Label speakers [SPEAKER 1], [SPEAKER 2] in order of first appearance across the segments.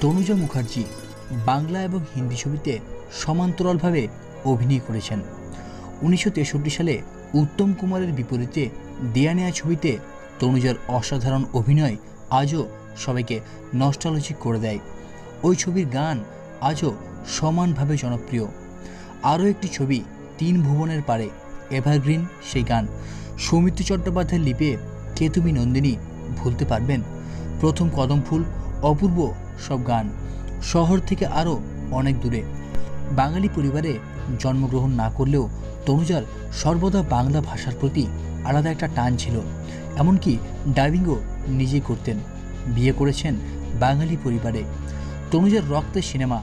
[SPEAKER 1] তনুজা মুখার্জি বাংলা এবং হিন্দি ছবিতে সমান্তরালভাবে অভিনয় করেছেন। উনিশশো তেষট্টি সালে উত্তম কুমারের বিপরীতে দেয়া নেয়া ছবিতে তনুজার অসাধারণ অভিনয় আজও সবাইকে নস্টালজিক করে দেয়। ওই ছবির গান আজও সমানভাবে জনপ্রিয়। আরও একটি ছবি, তিন ভুবনের পারে এভারগ্রিন, সেই গান। সৌমিত্র চট্টোপাধ্যায়ের লিপে কে তুমি নন্দিনী ভুলতে পারবেন? প্রথম কদম ফুল অপূর্ব সব গান শহর থেকে আরও অনেক দূরে। বাঙালি পরিবারে জন্মগ্রহণ না করলেও তনুজার সর্বদা বাংলা ভাষার প্রতি আলাদা একটা টান ছিল। এমনকি ডাইভিংও নিজেই করতেন। বিয়ে করেছেন বাঙালি পরিবারে। তনুজার রক্তের সিনেমা,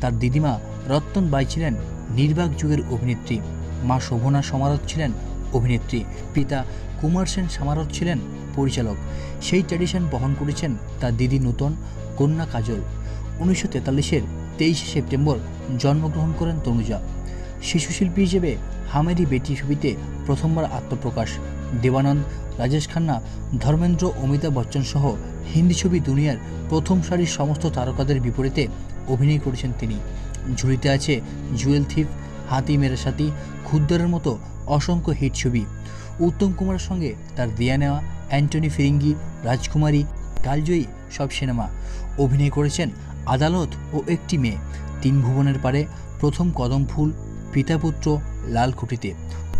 [SPEAKER 1] তার দিদিমা রত্তন বাই ছিলেন নির্বাক যুগের অভিনেত্রী। মা শোভনা সমারত ছিলেন অভিনেত্রী পিতা কুমার সেন সমারত ছিলেন পরিচালক। সেই ট্র্যাডিশন বহন করেছেন তার দিদি নূতন, কন্যা কাজল। উনিশশো তেতাল্লিশের তেইশে সেপ্টেম্বর জন্মগ্রহণ করেন তনুজা। শিশুশিল্পী হিসেবে হামেরি বেটি ছবিতে প্রথমবার আত্মপ্রকাশ। দেবানন্দ, রাজেশ খান্না, ধর্মেন্দ্র, অমিতাভ বচ্চন সহ হিন্দি ছবি দুনিয়ার প্রথম সারির সমস্ত তারকাদের বিপরীতে অভিনয় করেছেন তিনি। ঝুড়িতে আছে জুয়েল থিপ হাতি মেরে সাথী, ক্ষুদ্রের মতো অসংখ্য হিট ছবি। উত্তম কুমারের সঙ্গে তার দেয়া নেওয়া অ্যান্টনি ফিরিঙ্গি, রাজকুমারী, কালজয়ী সব সিনেমা। অভিনয় করেছেন আদালত ও একটি মেয়ে। তিন ভুবনের পারে প্রথম কদম ফুল, পিতাপুত্র লালকুঠিতে।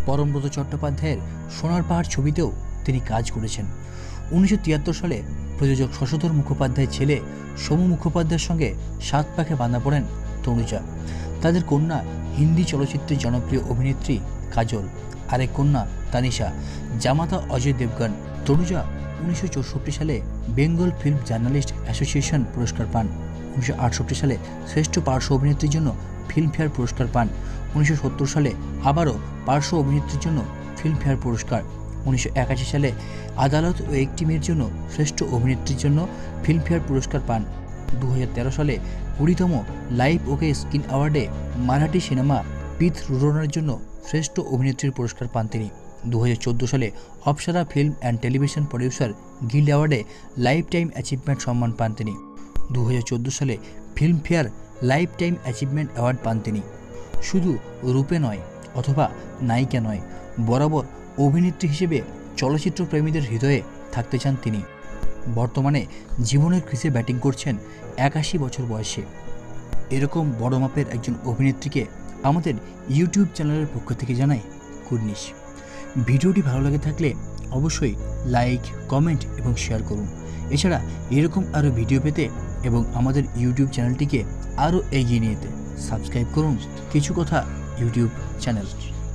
[SPEAKER 1] পরমব্রত চট্টোপাধ্যায়ের সোনার পাহাড় ছবিতেও তিনি কাজ করেছেন। উনিশশো তিয়াত্তর সালে প্রযোজক শশধর মুখোপাধ্যায়ের ছেলে সোমু মুখোপাধ্যায়ের সঙ্গে সাত পাখে বাঁধা পড়েন তনুজা। তাদের কন্যা হিন্দি চলচ্চিত্রে জনপ্রিয় অভিনেত্রী কাজল আরেক কন্যা তানিশা। জামাতা অজয় দেবগন। তনুজা উনিশশো চৌষট্টি সালে বেঙ্গল ফিল্ম জার্নালিস্ট অ্যাসোসিয়েশন পুরস্কার পান। উনিশশো আটষট্টি সালে শ্রেষ্ঠ পার্শ্ব অভিনেত্রীর জন্য ফিল্মফেয়ার পুরস্কার পান। উনিশশো সত্তর সালে আবারও পার্শ্ব অভিনেত্রীর জন্য ফিল্মফেয়ার পুরস্কার। উনিশশো একাশি সালে আদালত ও একটি মেয়ের জন্য শ্রেষ্ঠ অভিনেত্রীর জন্য ফিল্মফেয়ার পুরস্কার পান। দু হাজার তেরো সালে কুড়িতম লাইভ ওকে স্ক্রিন অ্যাওয়ার্ডে মারাঠি সিনেমা পিথ রুরনের জন্য শ্রেষ্ঠ অভিনেত্রীর পুরস্কার পান তিনি। দু হাজার চোদ্দ সালে Apsara film and television producer guild অ্যাওয়ার্ডে life time achievement সম্মান পান তিনি। দু হাজার চোদ্দ সালে Filmfare life time achievement award পান তিনি। শুধু রূপে নয়, অথবা নায়িকা নয়, বরাবর অভিনেত্রী হিসেবে চলচ্চিত্র প্রেমীদের হৃদয়ে থাকতে চান তিনি। বর্তমানে জীবনের ক্রিসে ব্যাটিং করছেন একাশি বছর বয়সে। এরকম বড় মাপের একজন অভিনেত্রীকে আমাদের ইউটিউব চ্যানেলের পক্ষ থেকে জানাই কুর্নিশ। ভিডিওটি ভালো লাগে থাকলে অবশ্যই লাইক, কমেন্ট এবং শেয়ার করুন। এছাড়া এরকম আরও ভিডিও পেতে এবং আমাদের ইউটিউব চ্যানেলটিকে আরও এগিয়ে নিয়ে যেতে সাবস্ক্রাইব করুন কিছু কথা ইউটিউব চ্যানেল।